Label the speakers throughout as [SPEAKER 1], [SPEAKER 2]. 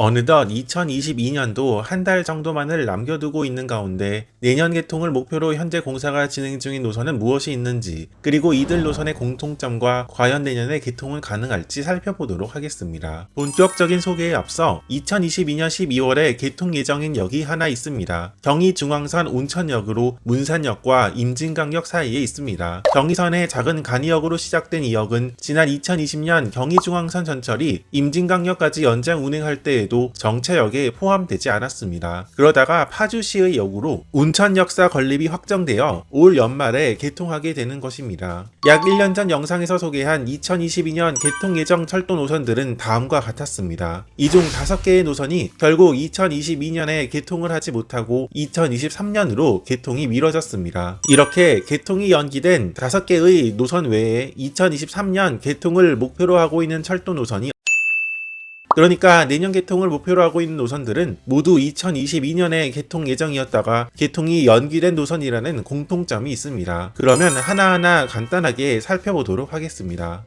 [SPEAKER 1] 어느덧 2022년도 한 달 정도만을 남겨두고 있는 가운데 내년 개통을 목표로 현재 공사가 진행 중인 노선은 무엇이 있는지 그리고 이들 노선의 공통점과 과연 내년에 개통은 가능할지 살펴보도록 하겠습니다. 본격적인 소개에 앞서 2022년 12월에 개통 예정인 역이 하나 있습니다. 경의 중앙선 온천역으로 문산역과 임진강역 사이에 있습니다. 경의선의 작은 간이역으로 시작된 이 역은 지난 2020년 경의중앙선 전철이 임진강역까지 연장 운행할 때 에도 정체역에 포함되지 않았습니다. 그러다가 파주시의 역으로 운천 역사 건립이 확정되어 올 연말에 개통하게 되는 것입니다. 약 1년 전 영상에서 소개한 2022년 개통 예정 철도 노선들은 다음과 같았습니다. 이 중 5개의 노선이 결국 2022년에 개통을 하지 못하고 2023년으로 개통이 미뤄졌습니다. 이렇게 개통이 연기된 5개의 노선 외에 2023년 개통을 목표로 하고 있는 철도 노선이 그러니까 내년 개통을 목표로 하고 있는 노선들은 모두 2022년에 개통 예정이었다가 개통이 연기된 노선이라는 공통점이 있습니다. 그러면 하나하나 간단하게 살펴보도록 하겠습니다.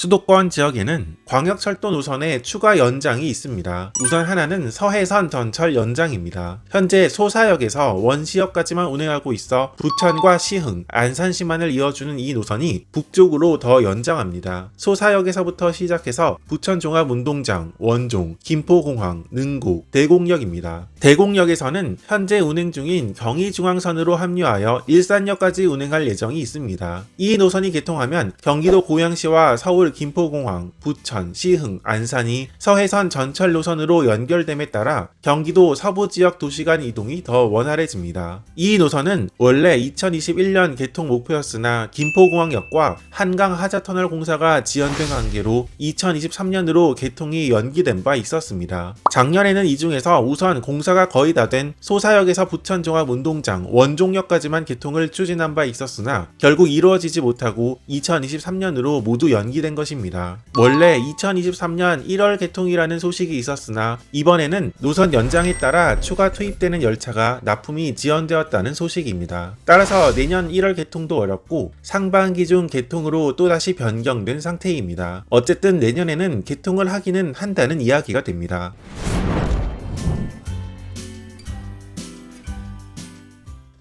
[SPEAKER 1] 수도권 지역에는 광역철도 노선의 추가 연장이 있습니다. 우선 하나는 서해선 전철 연장입니다. 현재 소사역에서 원시역까지만 운행하고 있어 부천과 시흥, 안산시만을 이어주는 이 노선이 북쪽으로 더 연장합니다. 소사역에서부터 시작해서 부천종합운동장, 원종, 김포공항, 능곡, 대곡역입니다. 대곡역에서는 현재 운행 중인 경의중앙선으로 합류하여 일산역까지 운행할 예정이 있습니다. 이 노선이 개통하면 경기도 고양시와 서울 김포공항, 부천, 시흥, 안산이 서해선 전철 노선으로 연결됨에 따라 경기도 서부 지역 도시 간 이동이 더 원활해집니다. 이 노선은 원래 2021년 개통 목표였으나 김포공항역과 한강 하자터널 공사가 지연된 관계로 2023년으로 개통이 연기된 바 있었습니다. 작년에는 이 중에서 우선 공사가 거의 다 된 소사역에서 부천종합운동장 원종역까지만 개통을 추진한 바 있었으나 결국 이루어지지 못하고 2023년으로 모두 연기된 것입니다. 원래 2023년 1월 개통이라는 소식이 있었으나 이번에는 노선 연장에 따라 추가 투입되는 열차가 납품이 지연되었다는 소식입니다. 따라서 내년 1월 개통도 어렵고 상반기 중 개통으로 또다시 변경된 상태입니다. 어쨌든 내년에는 개통을 하기는 한다는 이야기가 됩니다.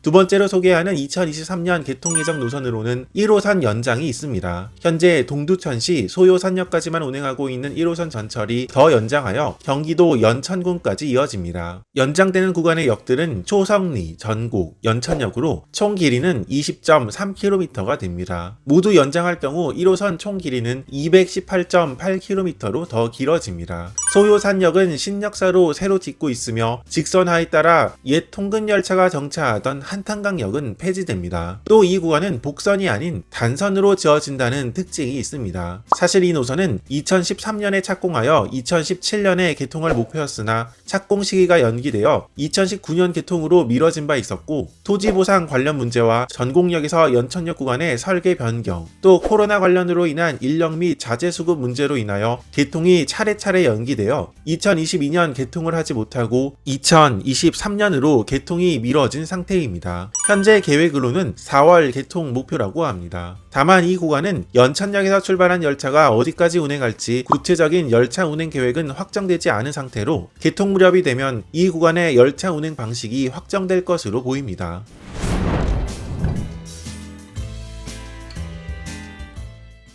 [SPEAKER 1] 두 번째로 소개하는 2023년 개통 예정 노선으로는 1호선 연장이 있습니다. 현재 동두천시 소요선역까지만 운행하고 있는 1호선 전철이 더 연장하여 경기도 연천군까지 이어집니다. 연장되는 구간의 역들은 초성리, 전곡, 연천역으로 총 길이는 20.3km가 됩니다. 모두 연장할 경우 1호선 총 길이는 218.8km로 더 길어집니다. 소요산역은 신역사로 새로 짓고 있으며 직선화에 따라 옛 통근 열차가 정차하던 한 탄강역은 폐지됩니다. 또 이 구간은 복선이 아닌 단선으로 지어진다는 특징이 있습니다. 사실 이 노선은 2013년에 착공하여 2017년에 개통할 목표였으나 착공 시기가 연기되어 2019년 개통으로 미뤄진 바 있었고 토지 보상 관련 문제와 전곡역에서 연천역 구간의 설계 변경, 또 코로나 관련으로 인한 인력 및 자재 수급 문제로 인하여 개통이 차례차례 연기되어 2022년 개통을 하지 못하고 2023년으로 개통이 미뤄진 상태입니다. 현재 계획으로는 4월 개통 목표라고 합니다. 다만 이 구간은 연천역에서 출발한 열차가 어디까지 운행할지 구체적인 열차 운행 계획은 확정되지 않은 상태로 개통 무렵이 되면 이 구간의 열차 운행 방식이 확정될 것으로 보입니다.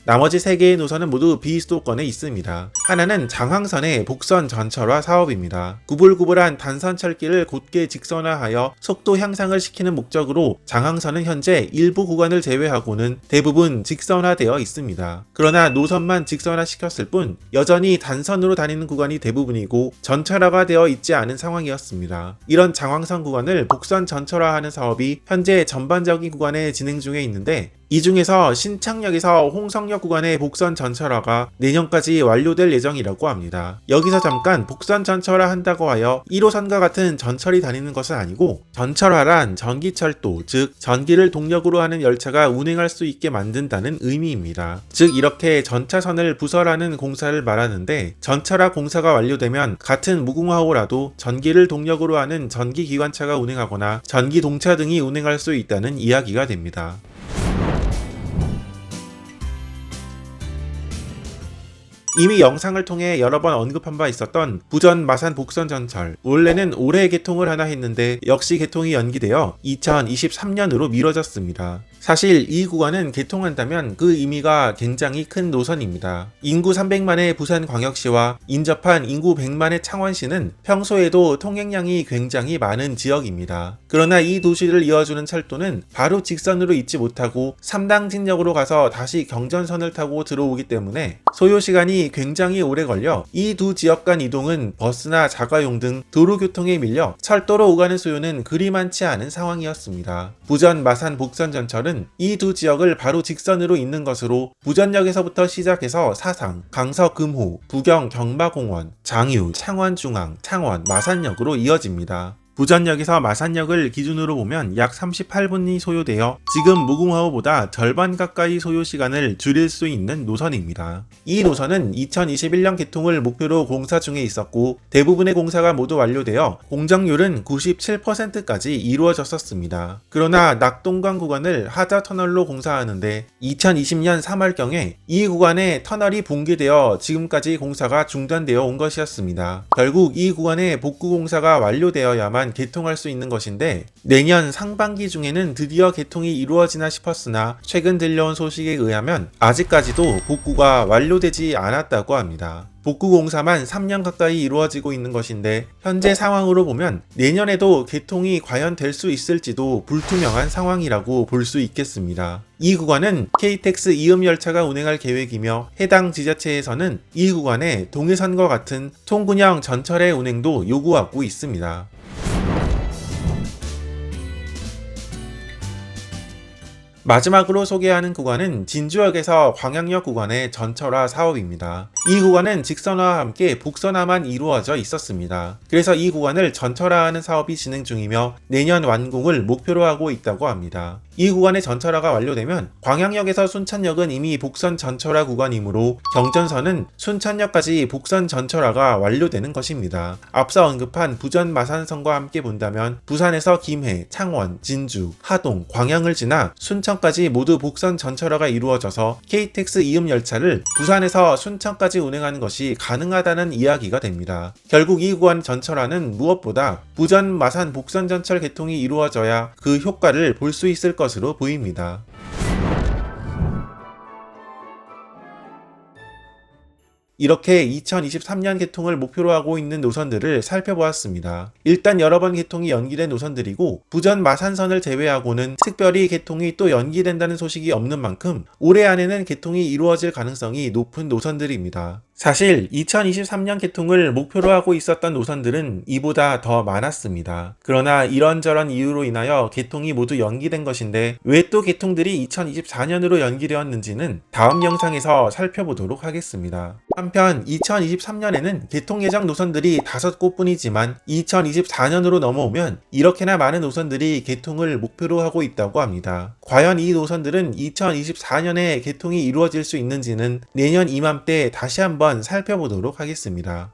[SPEAKER 1] 나머지 3개의 노선은 모두 비수도권에 있습니다. 하나는 장항선의 복선 전철화 사업입니다. 구불구불한 단선 철길을 곧게 직선화하여 속도 향상을 시키는 목적으로 장항선은 현재 일부 구간을 제외하고는 대부분 직선화되어 있습니다. 그러나 노선만 직선화시켰을 뿐 여전히 단선으로 다니는 구간이 대부분이고 전철화가 되어 있지 않은 상황이었습니다. 이런 장항선 구간을 복선 전철화하는 사업이 현재 전반적인 구간에 진행 중에 있는데 이 중에서 신창역에서 홍성역 구간의 복선 전철화가 내년까지 완료될 예정이라고 합니다. 여기서 잠깐 복선 전철화 한다고 하여 1호선과 같은 전철이 다니는 것은 아니고 전철화란 전기철도, 즉 전기를 동력으로 하는 열차가 운행할 수 있게 만든다는 의미입니다. 즉 이렇게 전차선을 부설하는 공사를 말하는데 전철화 공사가 완료되면 같은 무궁화호라도 전기를 동력으로 하는 전기기관차가 운행하거나 전기동차 등이 운행할 수 있다는 이야기가 됩니다. 이미 영상을 통해 여러 번 언급한 바 있었던 부전 마산 복선 전철 원래는 올해 개통을 하나 했는데 역시 개통이 연기되어 2023년으로 미뤄졌습니다. 사실 이 구간은 개통한다면 그 의미가 굉장히 큰 노선입니다. 인구 300만의 부산 광역시와 인접한 인구 100만의 창원시는 평소에도 통행량이 굉장히 많은 지역입니다. 그러나 이 도시를 이어주는 철도는 바로 직선으로 있지 못하고 3당 진역으로 가서 다시 경전선을 타고 들어오기 때문에 소요 시간이 굉장히 오래 걸려 이 두 지역 간 이동은 버스나 자가용 등 도로교통에 밀려 철도로 오가는 소요는 그리 많지 않은 상황이었습니다. 부전 마산 복선 전철은 이 두 지역을 바로 직선으로 잇는 것으로 부전역에서부터 시작해서 사상, 강서 금호, 부경 경마공원, 장유, 창원중앙, 창원, 마산역으로 이어집니다. 부전역에서 마산역을 기준으로 보면 약 38분이 소요되어 지금 무궁화호보다 절반 가까이 소요 시간을 줄일 수 있는 노선입니다. 이 노선은 2021년 개통을 목표로 공사 중에 있었고 대부분의 공사가 모두 완료되어 공정률은 97%까지 이루어졌었습니다. 그러나 낙동강 구간을 하자 터널로 공사하는데 2020년 3월경에 이 구간에 터널이 붕괴되어 지금까지 공사가 중단되어 온 것이었습니다. 결국 이 구간의 복구 공사가 완료되어야만 개통할 수 있는 것인데 내년 상반기 중에는 드디어 개통이 이루어지나 싶었으나 최근 들려온 소식에 의하면 아직까지도 복구가 완료되지 않았다고 합니다. 복구 공사만 3년 가까이 이루어지고 있는 것인데 현재 상황으로 보면 내년에도 개통이 과연 될 수 있을지도 불투명한 상황이라고 볼 수 있겠습니다. 이 구간은 KTX 이음 열차가 운행할 계획이며 해당 지자체에서는 이 구간에 동해선과 같은 통군형 전철의 운행도 요구하고 있습니다. 마지막으로 소개하는 구간은 진주역에서 광양역 구간의 전철화 사업입니다. 이 구간은 직선화와 함께 북선화만 이루어져 있었습니다. 그래서 이 구간을 전철화하는 사업이 진행 중이며 내년 완공을 목표로 하고 있다고 합니다. 이 구간의 전철화가 완료되면 광양역에서 순천역은 이미 북선 전철화 구간이므로 경전선은 순천역까지 북선 전철화가 완료되는 것입니다. 앞서 언급한 부전 마산선과 함께 본다면 부산에서 김해, 창원, 진주, 하동, 광양을 지나 순천까지 모두 북선 전철화가 이루어져서 KTX 이음 열차를 부산에서 순천까지 운행하는 것이 가능하다는 이야기가 됩니다. 결국 이 구간 전철화는 무엇보다 부전 마산 북선 전철 개통이 이루어져야 그 효과를 볼 수 있을 것 으로 보입니다. 이렇게 2023년 개통을 목표로 하고 있는 노선들을 살펴보았습니다. 일단 여러 번 개통이 연기된 노선들이고 부전 마산선을 제외하고는 특별히 개통이 또 연기된다는 소식이 없는 만큼 올해 안에는 개통이 이루어질 가능성이 높은 노선들입니다. 사실 2023년 개통을 목표로 하고 있었던 노선들은 이보다 더 많았습니다. 그러나 이런저런 이유로 인하여 개통이 모두 연기된 것인데 왜 또 개통들이 2024년으로 연기되었는지는 다음 영상에서 살펴보도록 하겠습니다. 한편 2023년에는 개통 예정 노선들이 5곳 뿐이지만 2024년으로 넘어오면 이렇게나 많은 노선들이 개통을 목표로 하고 있다고 합니다. 과연 이 노선들은 2024년에 개통이 이루어질 수 있는지는 내년 이맘때 다시 한번 살펴보도록 하겠습니다.